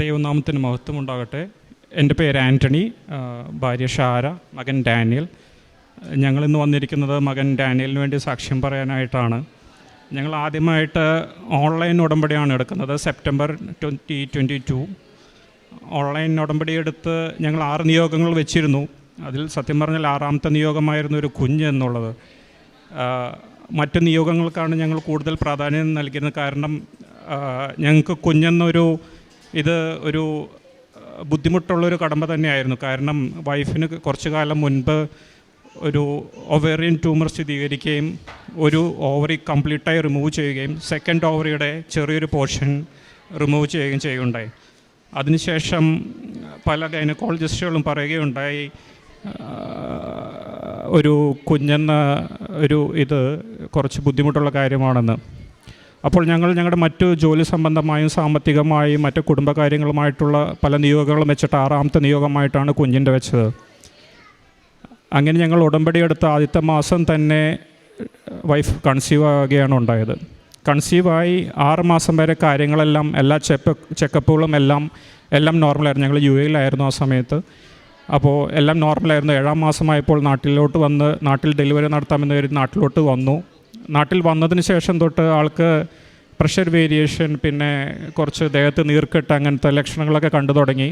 ദൈവനാമത്തിന് മഹത്വം ഉണ്ടാകട്ടെ എന്റെ പേര് ആന്റണി ഭാര്യ ഷാര മകൻ ഡാനിയൽ. ഞങ്ങളിന്ന് വന്നിരിക്കുന്നത് മകൻ ഡാനിയലിന് വേണ്ടി സാക്ഷ്യം പറയാനായിട്ടാണ്. ഞങ്ങൾ ആദ്യമായിട്ട് ഓൺലൈൻ ഉടമ്പടിയാണ് എടുക്കുന്നത് September twenty twenty two. Online ഉടമ്പടി എടുത്ത് ഞങ്ങൾ ആറ് നിയോഗങ്ങൾ വെച്ചിരുന്നു. അതിൽ സത്യം പറഞ്ഞാൽ ആറാമത്തെ നിയോഗമായിരുന്നു ഒരു കുഞ്ഞ് എന്നുള്ളത്. മറ്റ് നിയോഗങ്ങൾക്കാണ് ഞങ്ങൾ കൂടുതൽ പ്രാധാന്യം നൽകിയിരുന്നത്. കാരണം ഞങ്ങൾക്ക് കുഞ്ഞെന്നൊരു ഇത് ഒരു ബുദ്ധിമുട്ടുള്ളൊരു കടമ്പ തന്നെയായിരുന്നു. കാരണം വൈഫിന് കുറച്ചു കാലം മുൻപ് ഒരു ഒവേറിയൻ ട്യൂമർ സ്ഥിരീകരിക്കുകയും ഒരു ഓവറി കംപ്ലീറ്റായി റിമൂവ് ചെയ്യുകയും സെക്കൻഡ് ഓവറിയുടെ ചെറിയൊരു പോർഷൻ റിമൂവ് ചെയ്യുകയും ചെയ്യുകയുണ്ടായി. അതിനുശേഷം പല ഗൈനക്കോളജിസ്റ്റുകളും പറയുകയുണ്ടായി ഒരു കുഞ്ഞെന്ന ഒരു ഇത് കുറച്ച് ബുദ്ധിമുട്ടുള്ള കാര്യമാണെന്ന്. അപ്പോൾ ഞങ്ങൾ ഞങ്ങളുടെ മറ്റു ജോലി സംബന്ധമായും സാമ്പത്തികമായും മറ്റു കുടുംബകാര്യങ്ങളുമായിട്ടുള്ള പല നിയോഗങ്ങളും വെച്ചിട്ട് ആറാമത്തെ നിയോഗമായിട്ടാണ് കുഞ്ഞിന്റെ വെച്ചത്. അങ്ങനെ ഞങ്ങൾ ഉടമ്പടി എടുത്ത ആദ്യത്തെ മാസം തന്നെ വൈഫ് കൺസീവ് ആകുകയാണ് ഉണ്ടായത്. കൺസീവായി ആറ് മാസം വരെ കാര്യങ്ങളെല്ലാം എല്ലാ ചെപ്പ് ചെക്കപ്പുകളും എല്ലാം എല്ലാം നോർമലായിരുന്നു. ഞങ്ങൾ യു എയിലായിരുന്നു ആ സമയത്ത്. അപ്പോൾ എല്ലാം നോർമലായിരുന്നു. ഏഴാം മാസമായപ്പോൾ നാട്ടിലോട്ട് വന്ന് നാട്ടിൽ ഡെലിവറി നടത്താമെന്ന് കരുതി നാട്ടിലോട്ട് വന്നു. നാട്ടിൽ വന്നതിന് ശേഷം തൊട്ട് ആൾക്ക് പ്രഷർ വേരിയേഷൻ പിന്നെ കുറച്ച് ദേഹത്ത് നീർക്കെട്ട് അങ്ങനത്തെ ലക്ഷണങ്ങളൊക്കെ കണ്ടു തുടങ്ങി.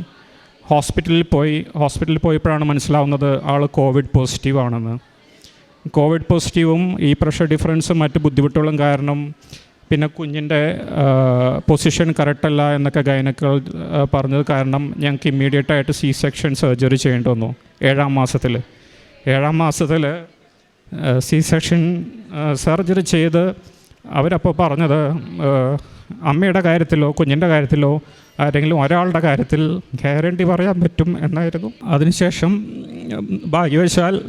ഹോസ്പിറ്റലിൽ പോയി. ഹോസ്പിറ്റലിൽ പോയപ്പോഴാണ് മനസ്സിലാവുന്നത് ആൾ കോവിഡ് പോസിറ്റീവ് ആണെന്ന്. കോവിഡ് പോസിറ്റീവും ഈ പ്രഷർ ഡിഫറൻസും മറ്റ് ബുദ്ധിമുട്ടുകളും കാരണം പിന്നെ കുഞ്ഞിന്റെ പൊസിഷൻ കറക്റ്റല്ല എന്നൊക്കെ ഗൈനക്കൾ പറഞ്ഞത് കാരണം ഞങ്ങൾക്ക് ഇമ്മീഡിയറ്റ് ആയിട്ട് സി സെക്ഷൻ സർജറി ചെയ്യേണ്ടി വന്നു. ഏഴാം മാസത്തിൽ ഏഴാം മാസത്തിൽ സി സെക്ഷൻ സർജറി ചെയ്ത് അവരപ്പോൾ പറഞ്ഞത് അമ്മയുടെ കാര്യത്തിലോ കുഞ്ഞിന്റെ കാര്യത്തിലോ ആരെങ്കിലും ഒരാളുടെ കാര്യത്തിൽ ഗ്യാരണ്ടി പറയാൻ പറ്റും എന്നായിരുന്നു. അതിനുശേഷം ഭാഗ്യവശാൽ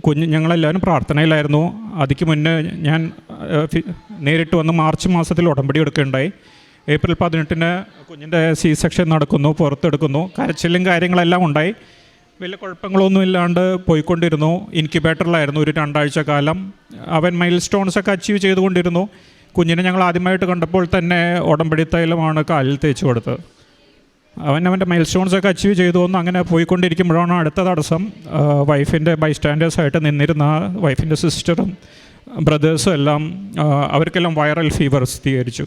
കുഞ്ഞ് ഞങ്ങളെല്ലാവരും പ്രാർത്ഥനയിലായിരുന്നു. അതിക്ക് മുന്നേ ഞാൻ നേരിട്ട് വന്ന് മാർച്ച് മാസത്തിൽ ഉടമ്പടി എടുക്കുകയുണ്ടായി. ഏപ്രിൽ പതിനെട്ടിന് കുഞ്ഞിന്റെ സി സെക്ഷൻ നടക്കുന്നു പുറത്തെടുക്കുന്നു. കരച്ചിലും കാര്യങ്ങളെല്ലാം ഉണ്ടായി. വലിയ കുഴപ്പങ്ങളൊന്നും ഇല്ലാണ്ട് പോയിക്കൊണ്ടിരുന്നു. ഇൻക്യുബേറ്ററിലായിരുന്നു ഒരു രണ്ടാഴ്ച കാലം. അവൻ മൈൽ സ്റ്റോൺസ് ഒക്കെ അച്ചീവ് ചെയ്തുകൊണ്ടിരുന്നു. കുഞ്ഞിനെ ഞങ്ങൾ ആദ്യമായിട്ട് കണ്ടപ്പോൾ തന്നെ ഉടമ്പടി തൈലമാണ് കാലിൽ തേച്ച് കൊടുത്തത്. അവൻ അവന്റെ മൈൽ സ്റ്റോൺസ് ഒക്കെ അച്ചീവ് ചെയ്തു വന്നു അങ്ങനെ പോയിക്കൊണ്ടിരിക്കുമ്പോഴാണ് അടുത്ത തടസ്സം. വൈഫിന്റെ ബൈസ്റ്റാൻഡേഴ്സായിട്ട് നിന്നിരുന്ന വൈഫിന്റെ സിസ്റ്ററും ബ്രദേഴ്സും എല്ലാം അവർക്കെല്ലാം വൈറൽ ഫീവർ സ്ഥിരീകരിച്ചു.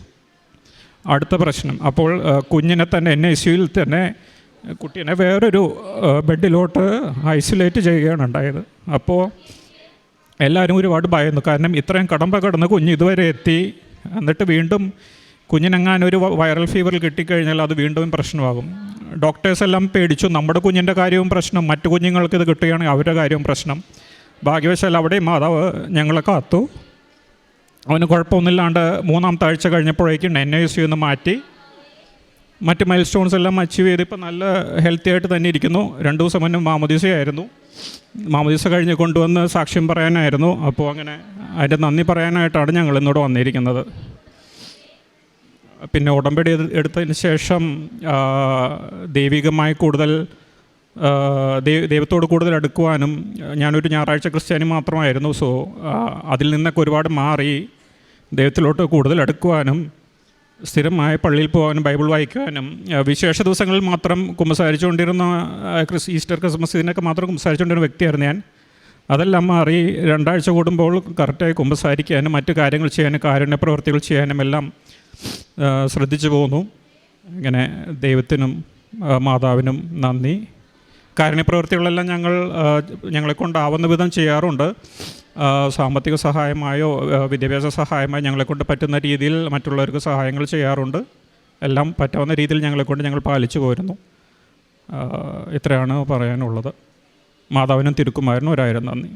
അടുത്ത പ്രശ്നം. അപ്പോൾ കുഞ്ഞിനെ തന്നെ എൻ ഐ സിയിൽ തന്നെ കുട്ടീനെ വേറൊരു ബെഡിലോട്ട് ഐസൊലേറ്റ് ചെയ്യുകയാണ് ഉണ്ടായത്. അപ്പോൾ എല്ലാവരും ഒരുപാട് ഭയന്നു. കാരണം ഇത്രയും കടമ്പ കടന്ന് കുഞ്ഞ് ഇതുവരെ എത്തി. എന്നിട്ട് വീണ്ടും കുഞ്ഞിനെങ്ങാനും ഒരു വൈറൽ ഫീവർ കിട്ടിക്കഴിഞ്ഞാൽ അത് വീണ്ടും പ്രശ്നമാകും. ഡോക്ടേഴ്സ് എല്ലാം പേടിച്ചു. നമ്മുടെ കുഞ്ഞിന്റെ കാര്യവും പ്രശ്നം. മറ്റു കുഞ്ഞുങ്ങൾക്ക് ഇത് കിട്ടുകയാണെങ്കിൽ അവരുടെ കാര്യവും പ്രശ്നം. ഭാഗ്യവശാൽ അവിടെയും മാതാവ് ഞങ്ങളെ കാത്തു. അവന് കുഴപ്പമൊന്നുമില്ലാണ്ട് മൂന്നാമത്തെ ആഴ്ച കഴിഞ്ഞപ്പോഴേക്കും എൻ ഐ സിന്ന് മാറ്റി മറ്റ് മൈൽ സ്റ്റോൺസ് എല്ലാം അച്ചീവ് ചെയ്ത് ഇപ്പോൾ നല്ല ഹെൽത്തി ആയിട്ട് തന്നെ ഇരിക്കുന്നു. രണ്ട് ദിവസം മുന്നേ മാമോദീസയായിരുന്നു മാമോദീസ കഴിഞ്ഞ് കൊണ്ടുവന്ന് സാക്ഷ്യം പറയാനായിരുന്നു. അപ്പോൾ അങ്ങനെ അതിന്റെ നന്ദി പറയാനായിട്ടാണ് ഞങ്ങൾ ഇന്നോട് വന്നിരിക്കുന്നത്. പിന്നെ ഉടമ്പടി എടു- എടുത്തതിന് ശേഷം ദൈവികമായി കൂടുതൽ ദൈവത്തോട് കൂടുതൽ അടുക്കുവാനും ഞാനൊരു ഞായറാഴ്ച ക്രിസ്ത്യാനി മാത്രമായിരുന്നു. സോ അതിൽ നിന്നൊക്കെ ഒരുപാട് മാറി ദൈവത്തിലോട്ട് കൂടുതൽ അടുക്കുവാനും സ്ഥിരമായി പള്ളിയിൽ പോകാനും ബൈബിൾ വായിക്കാനും വിശേഷ ദിവസങ്ങളിൽ മാത്രം കുമ്പസാരിച്ചുകൊണ്ടിരുന്ന ക്രിസ് ഈസ്റ്റർ ക്രിസ്മസ് ഇതിനൊക്കെ മാത്രം കുമ്പസാരിച്ചുകൊണ്ടിരുന്ന വ്യക്തിയായിരുന്നു ഞാൻ. അതെല്ലാം മാറി രണ്ടാഴ്ച കൂടുമ്പോൾ കറക്റ്റായി കുമ്പസാരിക്കാനും മറ്റു കാര്യങ്ങൾ ചെയ്യാനും കാരുണ്യ പ്രവർത്തികൾ ചെയ്യാനും എല്ലാം ശ്രദ്ധിച്ചു പോകുന്നു ഇങ്ങനെ ദൈവത്തിനും മാതാവിനും നന്ദി. കാരുണ്യ പ്രവർത്തികളെല്ലാം ഞങ്ങൾ ഞങ്ങളെ കൊണ്ടാവുന്ന വിധം ചെയ്യാറുണ്ട്. സാമ്പത്തിക സഹായമായോ വിദ്യാഭ്യാസ സഹായമായോ ഞങ്ങളെക്കൊണ്ട് പറ്റുന്ന രീതിയിൽ മറ്റുള്ളവർക്ക് സഹായങ്ങൾ ചെയ്യാറുണ്ട്. എല്ലാം പറ്റാവുന്ന രീതിയിൽ ഞങ്ങളെക്കൊണ്ട് ഞങ്ങൾ പാലിച്ചു പോരുന്നു. ഇത്രയാണ് പറയാനുള്ളത്. മാതാവിനും തിരുക്കുമാരനും ഒരായിരം നന്ദി.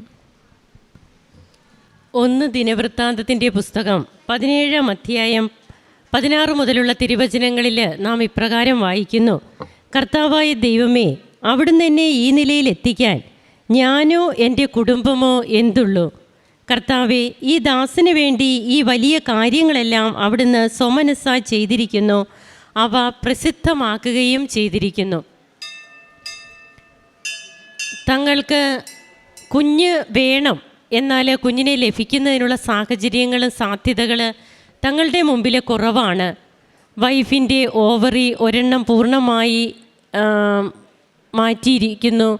ഒന്ന് ദിനവൃത്താന്തത്തിന്റെ പുസ്തകം പതിനേഴാം അധ്യായം പതിനാറ് മുതലുള്ള തിരുവചനങ്ങളിൽ നാം ഇപ്രകാരം വായിക്കുന്നു. കർത്താവായ ദൈവമേ അവിടുന്ന് എന്നെ ഈ നിലയിൽ എത്തിക്കാൻ ഞാനോ എന്റെ കുടുംബമോ എന്തുള്ളൂ? കർത്താവെ ഈ ദാസന് വേണ്ടി ഈ വലിയ കാര്യങ്ങളെല്ലാം അവിടുന്ന് സ്വമനസ്സ ചെയ്തിരിക്കുന്നു. അവ പ്രസിദ്ധമാക്കുകയും ചെയ്തിരിക്കുന്നു. തങ്ങൾക്ക് കുഞ്ഞ് വേണം എന്നാൽ കുഞ്ഞിനെ ലഭിക്കുന്നതിനുള്ള സാഹചര്യങ്ങളും സാധ്യതകൾ തങ്ങളുടെ മുമ്പിൽ കുറവാണ്. വൈഫിന്റെ ഓവറി ഒരെണ്ണം പൂർണമായി മാറ്റിയിരിക്കുന്നു.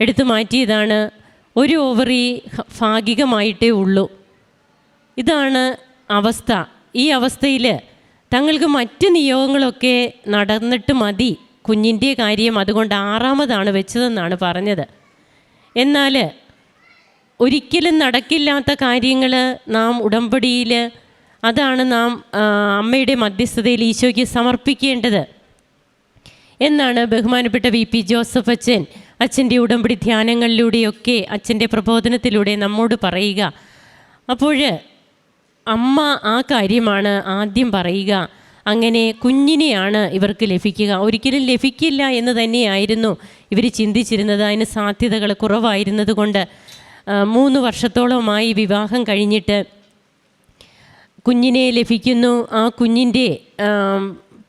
എടുത്തു മാറ്റിയതാണ് ഒരു ഓവറി ഭാഗികമായിട്ടേ ഉള്ളൂ. ഇതാണ് അവസ്ഥ. ഈ അവസ്ഥയിൽ തങ്ങൾക്ക് മറ്റ് നിയോഗങ്ങളൊക്കെ നടന്നിട്ട് മതി കുഞ്ഞിന്റെ കാര്യം. അതുകൊണ്ട് ആറാമതാണ് വെച്ചതെന്നാണ് പറഞ്ഞത്. എന്നാൽ ഒരിക്കലും നടക്കില്ലാത്ത കാര്യങ്ങൾ നാം ഉടമ്പടിയിൽ അതാണ് നാം അമ്മയുടെ മധ്യസ്ഥതയിൽ ഈശോയ്ക്ക് സമർപ്പിക്കേണ്ടത്. എന്നാണ് ബഹുമാനപ്പെട്ട വി പി ജോസഫ് അച്ഛൻ അച്ഛന്റെ ഉടമ്പടി ധ്യാനങ്ങളിലൂടെയൊക്കെ അച്ഛന്റെ പ്രബോധനത്തിലൂടെ നമ്മോട് പറയുക. അപ്പോൾ അമ്മ ആ കാര്യമാണ് ആദ്യം പറയുക. അങ്ങനെ കുഞ്ഞിനെയാണ് ഇവർക്ക് ലഭിക്കുക. ഒരിക്കലും ലഭിക്കില്ല എന്ന് തന്നെയായിരുന്നു ഇവർ ചിന്തിച്ചിരുന്നത്. അതിന് സാധ്യതകൾ കുറവായിരുന്നത് കൊണ്ട് മൂന്ന് വർഷത്തോളമായി വിവാഹം കഴിഞ്ഞിട്ട് കുഞ്ഞിനെ ലഭിക്കുന്നു. ആ കുഞ്ഞിന്റെ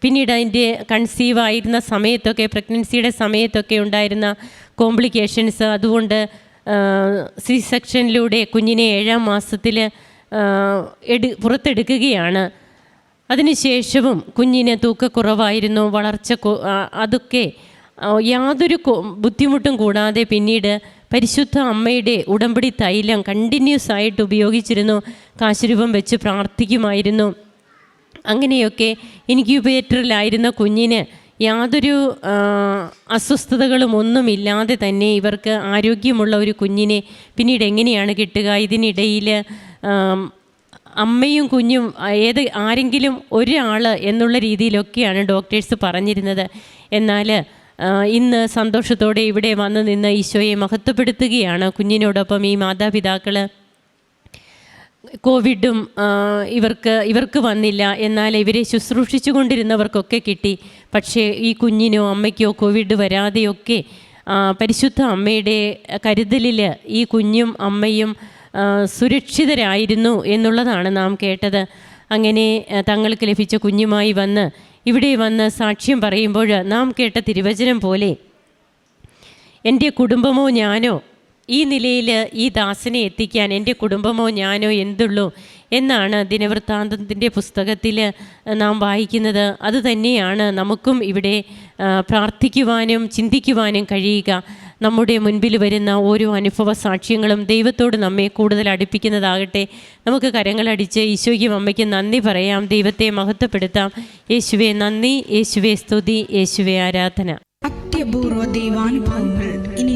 പിന്നീട് അതിന്റെ കൺസീവ് ആയിരുന്ന സമയത്തൊക്കെ പ്രഗ്നൻസിയുടെ സമയത്തൊക്കെ ഉണ്ടായിരുന്ന കോംപ്ലിക്കേഷൻസ് അതുകൊണ്ട് സി സെക്ഷനിലൂടെ കുഞ്ഞിനെ ഏഴാം മാസത്തിൽ എടു പുറത്തെടുക്കുകയാണ്. അതിനുശേഷവും കുഞ്ഞിന് തൂക്കക്കുറവായിരുന്നു വളർച്ച അതൊക്കെ യാതൊരു ബുദ്ധിമുട്ടും കൂടാതെ പിന്നീട് പരിശുദ്ധ അമ്മയുടെ ഉടമ്പടി തൈലം കണ്ടിന്യൂസ് ആയിട്ട് ഉപയോഗിച്ചിരുന്നു. കാശുരൂപം വെച്ച് പ്രാർത്ഥിക്കുമായിരുന്നു. അങ്ങനെയൊക്കെ ഇൻക്യുബേറ്ററിലായിരുന്ന കുഞ്ഞിന് യാതൊരു അസ്വസ്ഥതകളും ഒന്നുമില്ലാതെ തന്നെ ഇവർക്ക് ആരോഗ്യമുള്ള ഒരു കുഞ്ഞിനെ പിന്നീട് എങ്ങനെയാണ് കിട്ടുക? ഇതിനിടയിൽ അമ്മയും കുഞ്ഞും ഏത് ആരെങ്കിലും ഒരാൾ എന്നുള്ള രീതിയിലൊക്കെയാണ് ഡോക്ടേഴ്സ് പറഞ്ഞിരുന്നത്. എന്നാൽ ഇന്ന് സന്തോഷത്തോടെ ഇവിടെ വന്ന് നിന്ന് ഈശോയെ മഹത്വപ്പെടുത്തുകയാണ് കുഞ്ഞിനോടൊപ്പം ഈ മാതാപിതാക്കൾ കോവിഡും ഇവർക്ക് ഇവർക്ക് വന്നില്ല. എന്നാൽ ഇവരെ ശുശ്രൂഷിച്ചു കൊണ്ടിരുന്നവർക്കൊക്കെ കിട്ടി. പക്ഷേ ഈ കുഞ്ഞിനോ അമ്മയ്ക്കോ കോവിഡ് വരാതെയൊക്കെ പരിശുദ്ധ അമ്മയുടെ കരുതലിൽ ഈ കുഞ്ഞും അമ്മയും സുരക്ഷിതരായിരുന്നു എന്നുള്ളതാണ് നാം കേട്ടത്. അങ്ങനെ തങ്ങൾക്ക് ലഭിച്ച കുഞ്ഞുമായി വന്ന് ഇവിടെ വന്ന് സാക്ഷ്യം പറയുമ്പോൾ നാം കേട്ട തിരുവചനം പോലെ എന്റെ കുടുംബമോ ഞാനോ ഈ നിലയിൽ ഈ ദാസനെ എത്തിക്കാൻ എന്റെ കുടുംബമോ ഞാനോ എന്തുള്ളൂ എന്നാണ് ദിനവൃത്താന്തത്തിന്റെ പുസ്തകത്തിൽ നാം വായിക്കുന്നത്. അതുതന്നെയാണ് നമുക്കും ഇവിടെ പ്രാർത്ഥിക്കുവാനും ചിന്തിക്കുവാനും കഴിയുക. നമ്മുടെ മുൻപിൽ വരുന്ന ഓരോ അനുഭവ സാക്ഷ്യങ്ങളും ദൈവത്തോട് നമ്മെ കൂടുതൽ അടുപ്പിക്കുന്നതാകട്ടെ. നമുക്ക് കരങ്ങളടിച്ച് ഈശോയ്ക്കും അമ്മയ്ക്കും നന്ദി പറയാം. ദൈവത്തെ മഹത്വപ്പെടുത്താം. യേശുവെ നന്ദി. യേശുവെ സ്തുതി. യേശുവെ ആരാധന. അത്യപൂർവ ദൈവാനുഭവങ്ങൾ ഇനി